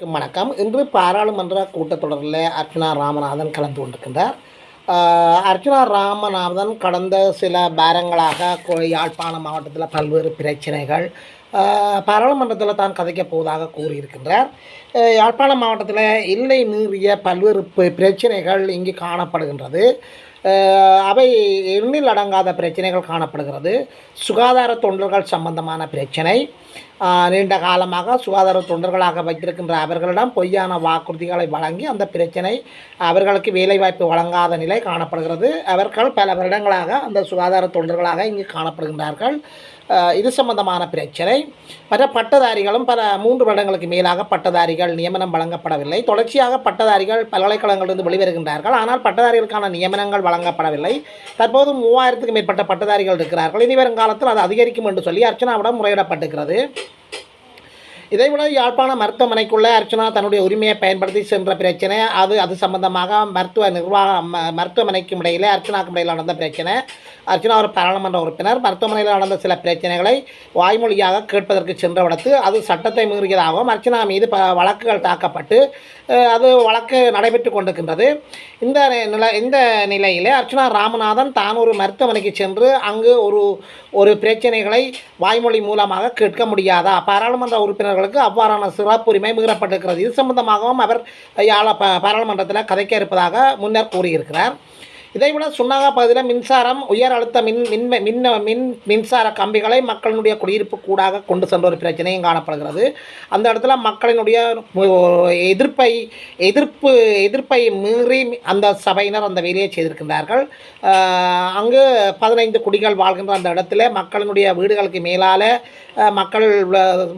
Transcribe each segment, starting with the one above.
வணக்கம். இன்று பாராளுமன்ற கூட்டத்தொடரில் அர்ச்சனா ராமநாதன் கலந்து கொண்டிருக்கின்றார். அர்ச்சனா ராமநாதன் கடந்த சில பேரங்களாக கொ- யாழ்ப்பாண மாவட்டத்தில் பல்வேறு பிரச்சனைகள் பாராளுமன்றத்தில் தான் கதைக்கப் போவதாக கூறியிருக்கின்றார். யாழ்ப்பாணம் யாழ்ப்பாண மாவட்டத்தில் எல்லை மீறிய பல்வேறு பிரச்சனைகள் இங்கு காணப்படுகின்றது. அவை எண்ணில் அடங்காத பிரச்சனைகள் காணப்படுகிறது. சுகாதார தொண்டர்கள் சம்பந்தமான பிரச்சனை. நீண்ட காலமாக சுகாதார தொண்டர்களாக வைத்திருக்கின்ற அவர்களிடம் பொய்யான வாக்குறுதிகளை வழங்கி அந்த பிரச்சனை அவர்களுக்கு வேலைவாய்ப்பு வழங்காத நிலை காணப்படுகிறது. அவர்கள் பல வருடங்களாக அந்த சுகாதார தொண்டர்களாக இங்கு காணப்படுகின்றார்கள். இது சம்பந்தமான பிரச்சனை. மற்ற பட்டதாரிகளும் பல மூன்று வருடங்களுக்கு மேலாக பட்டதாரிகள் நியமனம் வழங்கப்படவில்லை. தொடர்ச்சியாக பட்டதாரிகள் பல்கலைக்கழகங்களிலிருந்து வெளிவருகின்றார்கள். ஆனால் பட்டதாரிகளுக்கான நியமனங்கள் வழங்கப்படவில்லை. தற்போது மூவாயிரத்துக்கு மேற்பட்ட பட்டதாரிகள் இருக்கிறார்கள். இனி வரும் காலத்தில் அது அதிகரிக்கும் என்று சொல்லி அர்ச்சனாவிடம் முறையிடப்பட்டிருக்கிறது. இதைவிட யாழ்ப்பாண மருத்துவமனைக்குள்ளே அர்ச்சனா தன்னுடைய உரிமையை பயன்படுத்தி சென்ற பிரச்சனை அது அது சம்பந்தமாக மருத்துவ நிர்வாக ம- மருத்துவமனைக்கும் இடையிலே அர்ச்சனாக்கும் இடையில் நடந்த பிரச்சனை. அர்ச்சனா ஒரு பாராளுமன்ற உறுப்பினர். மருத்துவமனையில் நடந்த சில பிரச்சனைகளை வாய்மொழியாக கேட்பதற்கு சென்றவிடத்து அது சட்டத்தை மீறியதாகவும் அர்ச்சனா மீது ப வழக்குகள் தாக்கப்பட்டு அது வழக்கு நடைபெற்று கொண்டிருக்கின்றது. இந்த நிலை இந்த நிலையிலே அர்ச்சனா ராமநாதன் தான் ஒரு மருத்துவமனைக்கு சென்று அங்கு ஒரு ஒரு பிரச்சனைகளை வாய்மொழி மூலமாக கேட்க முடியாதா? பாராளுமன்ற உறுப்பினர்கள் உறுப்பினர்களுக்கு அவ்வாறான சிறப்புரிமை மீறப்பட்டிருக்கிறது. இது சம்பந்தமாகவும் அவர் யாழ ப பாராளுமன்றத்தில் கதைக்க இருப்பதாக முன்னர் கூறியிருக்கிறார். இதைவிட சுன்னாகா பகுதியில் மின்சாரம் உயர் அழுத்த மின் மின் மின் மின் மின்சார கம்பிகளை மக்களினுடைய குடியிருப்பு கூடாக கொண்டு சென்ற ஒரு பிரச்சனையும் காணப்படுகிறது. அந்த இடத்துல மக்களினுடைய எதிர்ப்பை எதிர்ப்பு எதிர்ப்பை மீறி அந்த சபையினர் அந்த வேலையை செய்திருக்கின்றார்கள். அங்கு பதினைந்து குடிகள் வாழ்கின்ற அந்த இடத்துல மக்களினுடைய வீடுகளுக்கு மேலால் மக்கள்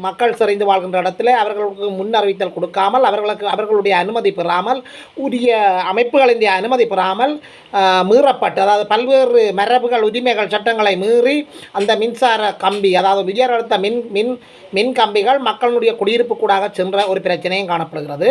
மக்கள் சிறைந்து வாழ்கின்ற இடத்துல அவர்களுக்கு முன் அறிவித்தல் கொடுக்காமல் அவர்களுக்கு அவர்களுடைய அனுமதி பெறாமல் உரிய அமைப்புகளின் அனுமதி பெறாமல் மீறப்பட்டு அதாவது பல்வேறு மரபுகள் உரிமைகள் சட்டங்களை மீறி அந்த மின்சார கம்பி அதாவது உயர் அழுத்த மின் மின் மின் கம்பிகள் மக்களுடைய குடியிருப்பு கூடாக சென்ற ஒரு பிரச்சனையும் காணப்படுகிறது.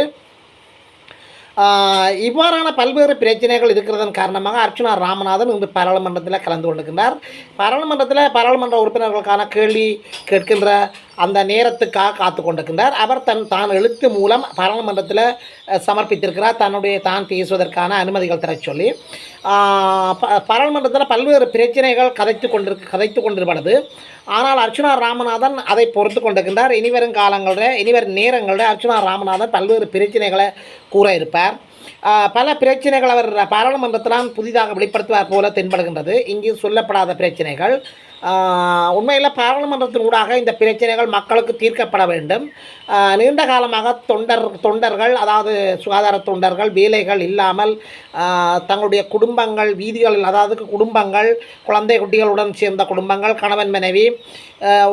இவ்வாறான பல்வேறு பிரச்சனைகள் இருக்கிறதன் காரணமாக அர்ச்சுனா ராமநாதன் இன்று பாராளுமன்றத்தில் கலந்து கொண்டிருக்கின்றார். பாராளுமன்றத்தில் பாராளுமன்ற உறுப்பினர்களுக்கான கேள்வி கேட்கின்ற அந்த நேரத்துக்காக காத்து கொண்டிருக்கின்றார் அவர் தன் தான் எழுத்து மூலம் பாராளுமன்றத்தில் சமர்ப்பித்திருக்கிறார். தன்னுடைய தான் பேசுவதற்கான அனுமதிகள் தர சொல்லி ப- பாராளுமன்றத்தில் பல்வேறு பிரச்சனைகள் கதைத்து கொண்டிருக்கு கதைத்து கொண்டிருப்பது. ஆனால் அர்ச்சுனா ராமநாதன் அதை பொறுத்து கொண்டிருக்கின்றார். இனிவரும் காலங்களில் இனிவரும் நேரங்களில் அர்ச்சுனா ராமநாதன் பல்வேறு பிரச்சனைகளை கூற இருப்பார். பல பிரச்சனைகள் அவர் பாராளுமன்றத்திலாம் புதிதாக வெளிப்படுத்துவார் போல தென்படுகின்றது. இங்கு சொல்லப்படாத பிரச்சனைகள் உண்மையில் பாராளுமன்றத்தின் ஊடாக இந்த பிரச்சனைகள் மக்களுக்கு தீர்க்கப்பட வேண்டும். நீண்ட காலமாக தொண்டர் தொண்டர்கள் அதாவது சுகாதார தொண்டர்கள் வேலைகள் இல்லாமல் தங்களுடைய குடும்பங்கள் வீதிகளில் அதாவது குடும்பங்கள் குழந்தை குட்டிகளுடன் சேர்ந்த குடும்பங்கள் கணவன் மனைவி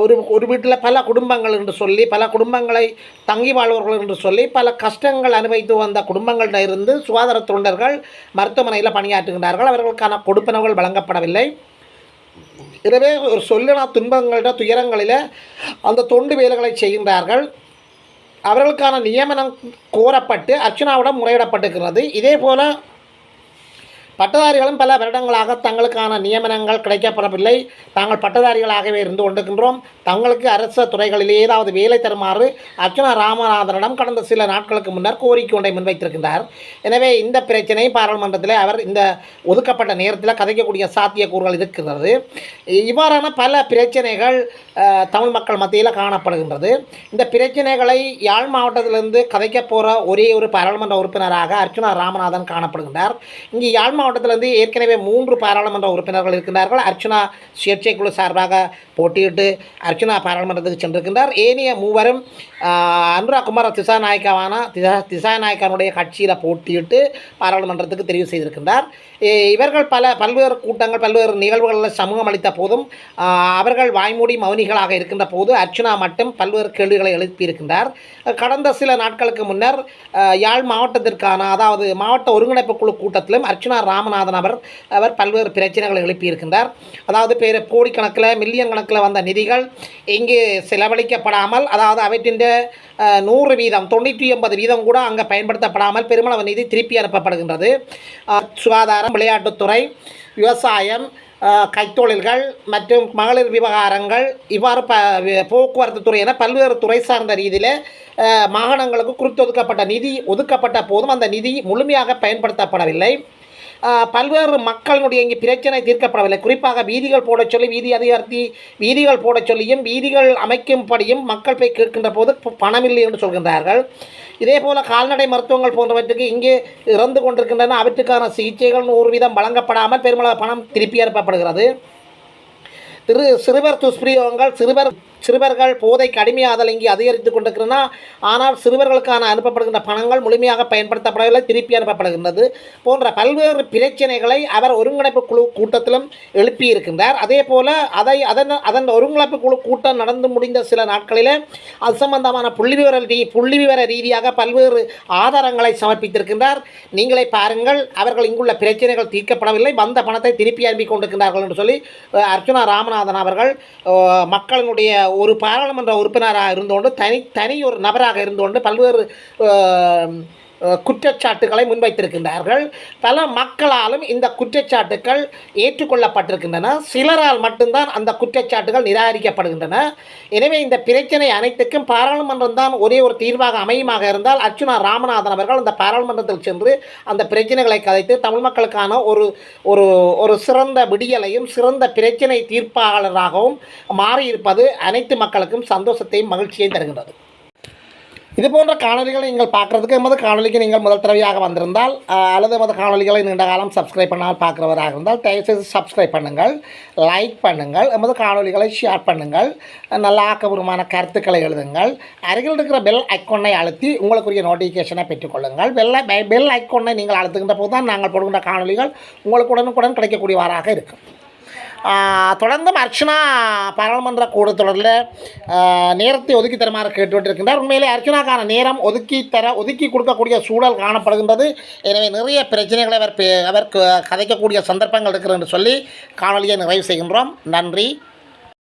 ஒரு ஒரு வீட்டில் பல குடும்பங்கள் என்று சொல்லி பல குடும்பங்களை தங்கி வாழ்வர்கள் என்று சொல்லி பல கஷ்டங்கள் அனுபவித்து வந்த குடும்பங்களிடம் இருந்து சுகாதார தொண்டர்கள் மருத்துவமனையில் பணியாற்றுகின்றார்கள். அவர்களுக்கான கொடுப்பனவுகள் வழங்கப்படவில்லை. எனவே ஒரு சொல்லினா துன்பங்களிட துயரங்களில் அந்த தொண்டு வேலைகளை செய்கின்றார்கள். அவர்களுக்கான நியமனம் கோரப்பட்டு அர்ச்சனாவிடம் முறையிடப்பட்டிருக்கிறது. இதே போல பட்டதாரிகளும் பல வருடங்களாக தங்களுக்கான நியமனங்கள் கிடைக்கப்படவில்லை. தாங்கள் பட்டதாரிகளாகவே இருந்து கொண்டிருக்கின்றோம். தங்களுக்கு அரசு துறைகளில் ஏதாவது வேலை தருமாறு அர்ச்சனா ராமநாதனிடம் கடந்த சில நாட்களுக்கு முன்னர் கோரிக்கை ஒன்றை முன்வைத்திருக்கின்றார். எனவே இந்த பிரச்சனை பாராளுமன்றத்தில் அவர் இந்த ஒதுக்கப்பட்ட நேரத்தில் கதைக்கக்கூடிய சாத்தியக்கூறுகள் இருக்கிறது இவ்வாறான பல பிரச்சனைகள் தமிழ் மக்கள் மத்தியில் காணப்படுகின்றது. இந்த பிரச்சனைகளை யாழ் மாவட்டத்திலிருந்து கதைக்க போகிற ஒரே ஒரு பாராளுமன்ற உறுப்பினராக அர்ச்சுனா ராமநாதன் காணப்படுகின்றார். இங்கு யாழ் மாவட்டத்திலிருந்து ஏற்கனவே மூன்று பாராளுமன்ற உறுப்பினர்கள் இருக்கின்றார்கள். அர்ச்சனா சுயேட்சை குழு சார்பாக போட்டியிட்டு அர்ச்சனா பாராளுமன்றத்துக்கு சென்றிருக்கின்றார். ஏனைய மூவரும் அனுராகுமார் அனுரா குமார திசாநாயக்காவான திசா திசாநாயக்கனுடைய கட்சியில் போட்டியிட்டு பாராளுமன்றத்துக்கு தெரிவு செய்திருக்கின்றார். இவர்கள் பல பல்வேறு கூட்டங்கள் பல்வேறு நிகழ்வுகளில் சமூகம் அளித்த போதும் அவர்கள் வாய்மூடி மௌனிகளாக இருக்கின்ற போது அர்ச்சுனா மட்டும் பல்வேறு கேள்விகளை எழுப்பியிருக்கின்றார். கடந்த சில நாட்களுக்கு முன்னர் யாழ் மாவட்டத்திற்கான அதாவது மாவட்ட ஒருங்கிணைப்பு குழு கூட்டத்திலும் அர்ச்சுனா ராமநாதன் அவர் அவர் பல்வேறு பிரச்சனைகளை எழுப்பியிருக்கின்றார். அதாவது பேர் கோடிக்கணக்கில் மில்லியன் கணக்கில் வந்த நிதிகள் இங்கு செலவழிக்கப்படாமல் அதாவது அவற்றின் நூறு வீதம் தொண்ணூற்றி ஒன்பது வீதம் கூட அங்கே பயன்படுத்தப்படாமல் பெருமளவு நிதி திருப்பி அனுப்பப்படுகின்றது. சுகாதாரம் விளையாட்டுத்துறை விவசாயம் கைத்தொழில்கள் மற்றும் மகளிர் விவகாரங்கள் இவ்வாறு ப வி- போக்குவரத்து துறை என பல்வேறு துறை சார்ந்த ரீதியில் மாகாணங்களுக்கு குறித்து ஒதுக்கப்பட்ட நிதி ஒதுக்கப்பட்ட போதும் அந்த நிதி முழுமையாக பயன்படுத்தப்படவில்லை. பல்வேறு மக்களினுடைய இங்கே பிரச்சனை தீர்க்கப்படவில்லை. குறிப்பாக வீதிகள் போடச் சொல்லி வீதி அதிகாரத்தி வீதிகள் போடச் சொல்லியும் வீதிகள் அமைக்கும்படியும் மக்கள் போய் கேட்கின்ற போது பணமில்லை என்று சொல்கின்றார்கள். இதே போல் கால்நடை மருத்துவங்கள் போன்றவற்றுக்கு இங்கே இறந்து கொண்டிருக்கின்றன. அவற்றுக்கான சிகிச்சைகள் நூறு வீதம் வழங்கப்படாமல் பெருமளவு பணம் திருப்பி அனுப்பப்படுகிறது. திரு சிறுவர் துஷ்பிரயோகங்கள் சிறுவர் சிறுவர்கள் போதைக்கு அடிமையாதல் இங்கே அதிகரித்து கொண்டிருக்கிறனா. ஆனால் சிறுவர்களுக்கான அனுப்பப்படுகின்ற பணங்கள் முழுமையாக பயன்படுத்தப்படவில்லை திருப்பி அனுப்பப்படுகின்றது போன்ற பல்வேறு பிரச்சனைகளை அவர் ஒருங்கிணைப்பு குழு கூட்டத்திலும் எழுப்பியிருக்கின்றார். அதே போல் அதை அதன் அதன் ஒருங்கிணைப்பு குழு கூட்டம் நடந்து முடிந்த சில நாட்களில் அது சம்பந்தமான புள்ளிவிவர ரீ புள்ளிவிவர ரீதியாக பல்வேறு ஆதாரங்களை சமர்ப்பித்திருக்கின்றார். நீங்களே பாருங்கள் அவர்கள் இங்குள்ள பிரச்சனைகள் தீர்க்கப்படவில்லை வந்த பணத்தை திருப்பி அனுப்பி கொண்டிருக்கிறார்கள் என்று சொல்லி அர்ச்சுனா ராமநாத விஸ்வநாதன் அவர்கள் மக்களினுடைய ஒரு பாராளுமன்ற உறுப்பினராக இருந்தோண்டு தனி தனி ஒரு நபராக இருந்தோண்டு பல்வேறு குற்றச்சாட்டுகளை முன்வைத்திருக்கின்றார்கள். பல மக்களாலும் இந்த குற்றச்சாட்டுக்கள் ஏற்றுக்கொள்ளப்பட்டிருக்கின்றன. சிலரால் மட்டும்தான் அந்த குற்றச்சாட்டுகள் நிராகரிக்கப்படுகின்றன. எனவே இந்த பிரச்சனை அனைத்துக்கும் பாராளுமன்றம் தான் ஒரே ஒரு தீர்வாக அமையுமாக இருந்தால் அர்ச்சுனா ராமநாதன் அவர்கள் அந்த பாராளுமன்றத்தில் சென்று அந்த பிரச்சனைகளை கதைத்து தமிழ் மக்களுக்கான ஒரு ஒரு ஒரு சிறந்த விடியலையும் சிறந்த பிரச்சனை தீர்ப்பாளராகவும் மாறியிருப்பது அனைத்து மக்களுக்கும் சந்தோஷத்தையும் மகிழ்ச்சியையும் தருகின்றது. இது போன்ற காணொலிகளை நீங்கள் பார்க்குறதுக்கு எமது காணொலிக்கு நீங்கள் முதல் தடவையாக வந்திருந்தால் அல்லது எமது காணொலிகளை நீண்ட காலம் சப்ஸ்கிரைப் பண்ணால் பார்க்குறவராக இருந்தால் தயவுசெய்து சப்ஸ்கிரைப் பண்ணுங்கள் லைக் பண்ணுங்கள் எமது காணொலிகளை ஷேர் பண்ணுங்கள் நல்ல ஆக்கபூர்வமான கருத்துக்களை எழுதுங்கள் அருகில் இருக்கிற பெல் ஐக்கோனை அழுத்தி உங்களுக்குரிய நோட்டிஃபிகேஷனை பெற்றுக்கொள்ளுங்கள். பெல் பெல் ஐக்கோனை நீங்கள் அழுத்துகின்ற போது தான் நாங்கள் போடுகின்ற காணொலிகள் உங்களுக்கு உடனுக்குடன் கிடைக்கக்கூடியவாறாக இருக்கும். தொடர்ந்தும் அர்ச்சனா பாராளுமன்ற கூட்டத்தொடரில் நேரத்தை ஒதுக்கி தருமாறு கேட்டுவிட்டிருக்கின்றார் உண்மையிலே அர்ச்சனாக்கான நேரம் ஒதுக்கி தர ஒதுக்கி கொடுக்கக்கூடிய சூழல் காணப்படுகின்றது. எனவே நிறைய பிரச்சனைகளை அவர் அவர் க- கதைக்கக்கூடிய சந்தர்ப்பங்கள் இருக்கிறது என்று சொல்லி காணொலியை நிறைவு செய்கின்றோம். நன்றி.